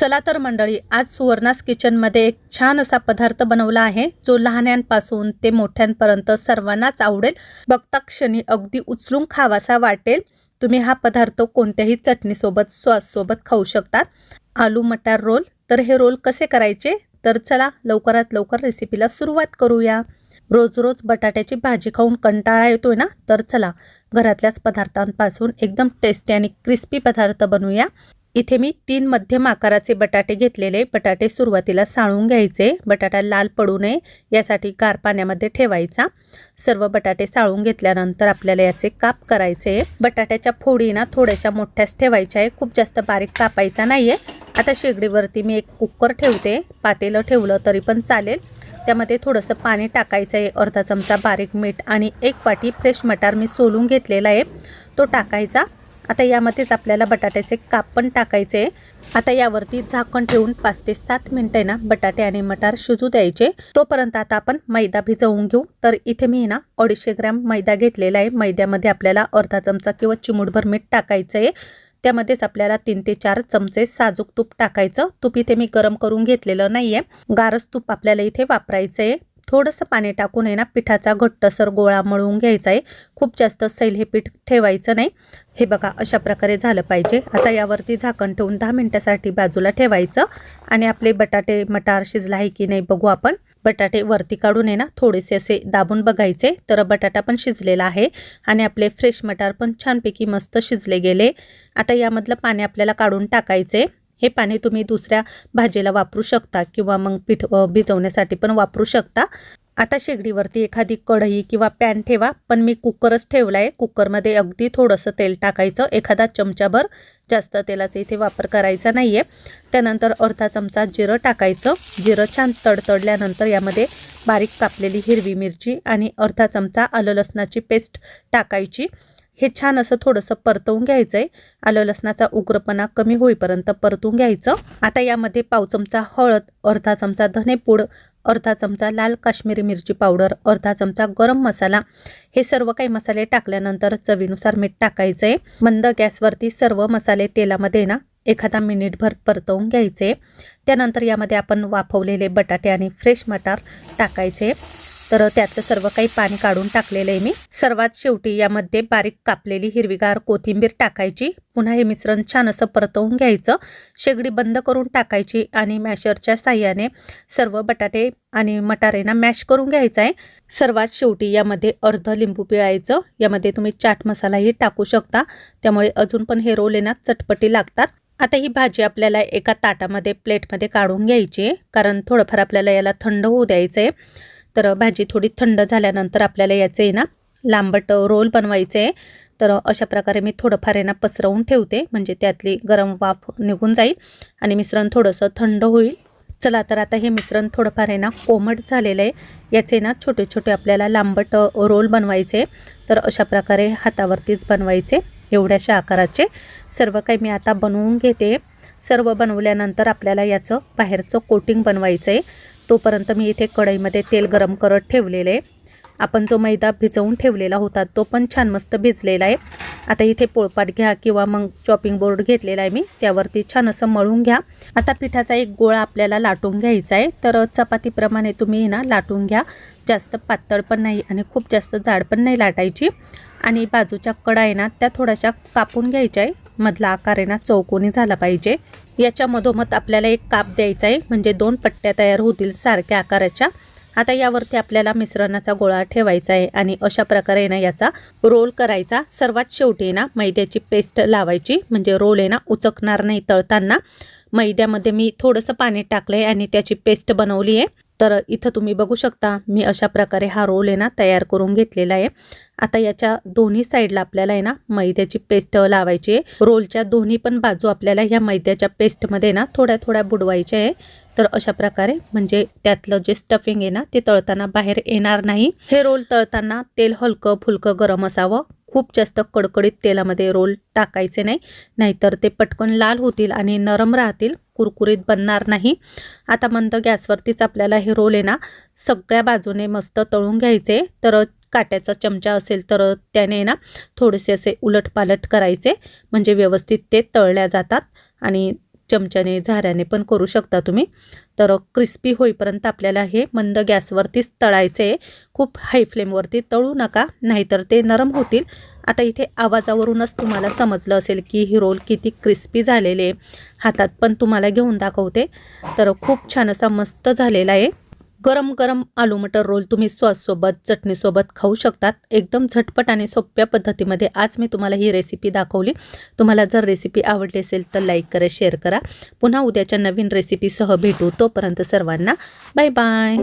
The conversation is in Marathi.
चला तर मंडळी आज सुवर्णास किचनमध्ये एक छान असा पदार्थ बनवला आहे जो लहान्यांपासून ते मोठ्यांपर्यंत सर्वांनाच आवडेल. बघता क्षणी अगदी उचलून खावासा वाटेल. तुम्ही हा पदार्थ कोणत्याही चटणीसोबत सॉससोबत खाऊ शकता. आलू मटार रोल. तर हे रोल कसे करायचे? तर चला लवकरात लवकर रेसिपीला सुरुवात करूया. रोज रोज बटाट्याची भाजी खाऊन कंटाळा येतोय ना? तर चला घरातल्याच पदार्थांपासून एकदम टेस्टी आणि क्रिस्पी पदार्थ बनवूया. इथे मी तीन मध्यम आकाराचे बटाटे घेतलेले. बटाटे सुरुवातीला साळून घ्यायचे. बटाटा लाल पडू नये यासाठी गार पाण्यामध्ये ठेवायचा. सर्व बटाटे साळून घेतल्यानंतर आपल्याला याचे काप करायचे. बटाट्याच्या फोडी ना थोड्याशा मोठ्याच ठेवायच्या आहे खूप जास्त बारीक कापायचा नाही आहे आता शेगडीवरती मी एक कुकर ठेवते. पातेलं ठेवलं तरी पण चालेल. त्यामध्ये थोडंसं पाणी टाकायचं आहे. अर्धा चमचा बारीक मीठ आणि एक वाटी फ्रेश मटार मी सोलून घेतलेला आहे. तो टाकायचा. आता यामध्येच आपल्याला बटाट्याचे काप पण टाकायचे. आता यावरती झाकण ठेवून पाच ते सात मिनटं ना बटाटे आणि मटार शिजू द्यायचे. तोपर्यंत आता आपण मैदा भिजवून घेऊ. तर इथे मी ना अडीचशे ग्रॅम मैदा घेतलेला आहे. मैद्यामध्ये आपल्याला अर्धा चमचा किंवा चिमूटभर मीठ टाकायचं आहे त्यामध्येच आपल्याला तीन ते चार चमचे साजूक तूप टाकायचं. तूप इथे मी गरम करून घेतलेलं नाही आहे गारच तूप आपल्याला इथे वापरायचं आहे थोडंसं पाणी टाकून आहे ना पिठाचा घट्टसर गोळा मळवून घ्यायचा आहे. खूप जास्त सैल हे पीठ ठेवायचं नाही. हे बघा अशा प्रकारे झालं पाहिजे. आता यावरती झाकण ठेवून दहा मिनटासाठी बाजूला ठेवायचं. आणि आपले बटाटे मटार शिजला आहे की नाही बघू आपण. बटाटे वरती काढून आहे ना थोडेसे असे दाबून बघायचे. तर बटाटा पण शिजलेला आहे. आणि आपले फ्रेश मटार पण छानपैकी मस्त शिजले गेले. आता यामधलं पाणी आपल्याला काढून टाकायचे हे पाणी तुम्ही दुसऱ्या भाजीला वापरू शकता किंवा मग पीठ भिजवण्यासाठी पण वापरू शकता. आता शेगडीवरती एखादी कढई किंवा पॅन ठेवा पण मी कुकरच ठेवला आहे कुकरमध्ये अगदी थोडंसं तेल टाकायचं. एखादा चमचाभर जास्त तेलाचा इथे वापर करायचा नाही आहे त्यानंतर अर्धा चमचा जिरं टाकायचं. जिरं छान तडतडल्यानंतर यामध्ये बारीक कापलेली हिरवी मिरची आणि अर्धा चमचा आलं लसणाची पेस्ट टाकायची. हे छान असं थोडंसं परतवून घ्यायचं आहे आलं लसणाचा उग्रपणा कमी होईपर्यंत परतून घ्यायचं. आता यामध्ये पाव चमचा हळद अर्धा चमचा धनेपूड अर्धा चमचा लाल काश्मीरी मिरची पावडर अर्धा चमचा गरम मसाला. हे सर्व काही मसाले टाकल्यानंतर चवीनुसार मीठ टाकायचं आहे मंद गॅसवरती सर्व मसाले तेलामध्ये ना एखादा मिनिटभर परतवून घ्यायचे. त्यानंतर यामध्ये आपण वाफवलेले बटाटे आणि फ्रेश मटार टाकायचे. तर त्यातलं सर्व काही पाणी काढून टाकलेलं आहे मी. सर्वात शेवटी यामध्ये बारीक कापलेली हिरवीगार कोथिंबीर टाकायची. पुन्हा हे मिश्रण छान असं परतवून घ्यायचं. शेगडी बंद करून टाकायची आणि मॅशरच्या साह्याने सर्व बटाटे आणि मटारेना मॅश करून घ्यायचा आहे. सर्वात शेवटी यामध्ये अर्ध लिंबू पिळायचं. यामध्ये तुम्ही चाट मसालाही टाकू शकता. त्यामुळे अजून पण हे रोल येणार चटपटी लागतात. आता ही भाजी आपल्याला एका ताटामध्ये प्लेटमध्ये काढून घ्यायची आहे. कारण थोडंफार आपल्याला याला थंड होऊ द्यायचं आहे तर भाजी थोडी थंड झाल्यानंतर आपल्याला याचे आहे ना लांबट रोल बनवायचे आहे. तर अशा प्रकारे मी थोडंफार आहे ना पसरवून ठेवते म्हणजे त्यातली गरम वाफ निघून जाईल आणि मिश्रण थोडंसं थंड होईल. चला तर आता हे मिश्रण थोडंफार आहे ना कोमट झालेलं आहे. याचे ना छोटे छोटे आपल्याला लांबट रोल बनवायचे तर अशा प्रकारे हातावरतीच बनवायचे एवढ्याशा आकाराचे. सर्व काही मी आता बनवून घेते. सर्व बनवल्यानंतर आपल्याला याचं बाहेरचं कोटिंग बनवायचं आहे. तोपर्यंत मी इथे कढईमध्ये तेल गरम करत ठेवलेले आपण जो मैदा भिजवून ठेवलेला होता तो पण छान मस्त भिजलेला आहे. आता इथे पोळपाट घ्या किंवा मग चॉपिंग बोर्ड घेतलेला आहे मी. त्यावरती छान असं मळून घ्या. आता पिठाचा एक गोळा आपल्याला लाटून घ्यायचा आहे. तर चपातीप्रमाणे तुम्ही ना लाटून घ्या. जास्त पातळ पण नाही आणि खूप जास्त जाड पण नाही लाटायची. आणि बाजूच्या कडा आहे ना त्या थोड्याशा कापून घ्यायच्या आहे. मधला आकार आहे ना चौकोनी झाला पाहिजे. याच्या मधोमध आपल्याला एक काप द्यायचा आहे. म्हणजे दोन पट्ट्या तयार होतील सारख्या आकाराच्या. आता यावरती आपल्याला मिश्रणाचा गोळा ठेवायचा आहे आणि अशा प्रकारे ना याचा रोल करायचा. सर्वात शेवटी ना मैद्याची पेस्ट लावायची. म्हणजे रोल आहे ना उचकणार नाही तळताना. मैद्यामध्ये मी थोडंसं पाणी टाकलं आहे आणि त्याची पेस्ट बनवली आहे. तर इथं तुम्ही बघू शकता मी अशा प्रकारे हा रोल आहे ना तयार करून घेतलेला आहे. आता याच्या दोन्ही साईडला आपल्याला आहे ना मैद्याची पेस्ट लावायची आहे. रोलच्या दोन्ही पण बाजू आपल्याला ह्या मैद्याच्या पेस्टमध्ये ना थोड्या थोड्या बुडवायच्या आहे. तर अशा प्रकारे म्हणजे त्यातलं जे स्टफिंग आहे ना ते तळताना बाहेर येणार नाही. हे रोल तळताना तेल हलकं फुलकं गरम असावं. खूप जास्त कडकडीत तेलामध्ये रोल टाकायचे नाही नाहीतर ते पटकन लाल होतील आणि नरम राहतील कुरकुरीत बनणार नाही. आता मंद गॅसवरतीच आपल्याला हे रोल आहे ना सगळ्या बाजूने मस्त तळून घ्यायचे. तर काट्याचा चमचा असेल तर त्याने ना थोडेसे असे उलटपालट करायचे. म्हणजे व्यवस्थित ते तळल्या जातात आणि चमच्याने झाऱ्याने पण करू शकता तुम्ही. तर क्रिस्पी होईपर्यंत आपल्याला हे मंद गॅसवरतीच तळायचे आहे. खूप हाय फ्लेमवरती तळू नका नाहीतर ते नरम होतील. आता इथे आवाजावरूनच तुम्हाला समजलं असेल की ही रोल किती क्रिस्पी झालेले हातात पण तुम्हाला घेऊन दाखवते. तर खूप छान असा मस्त झालेला आहे. गरम गरम आलू मटर रोल तुम्ही सॉससोबत चटणीसोबत खाऊ शकतात. एकदम झटपट आणि सोप्या पद्धतीमध्ये आज मी तुम्हाला ही रेसिपी दाखवली. तुम्हाला जर रेसिपी आवडली असेल तर लाईक करा शेअर करा. पुन्हा उद्याच्या नवीन रेसिपीसह भेटू. तोपर्यंत सर्वांना बाय बाय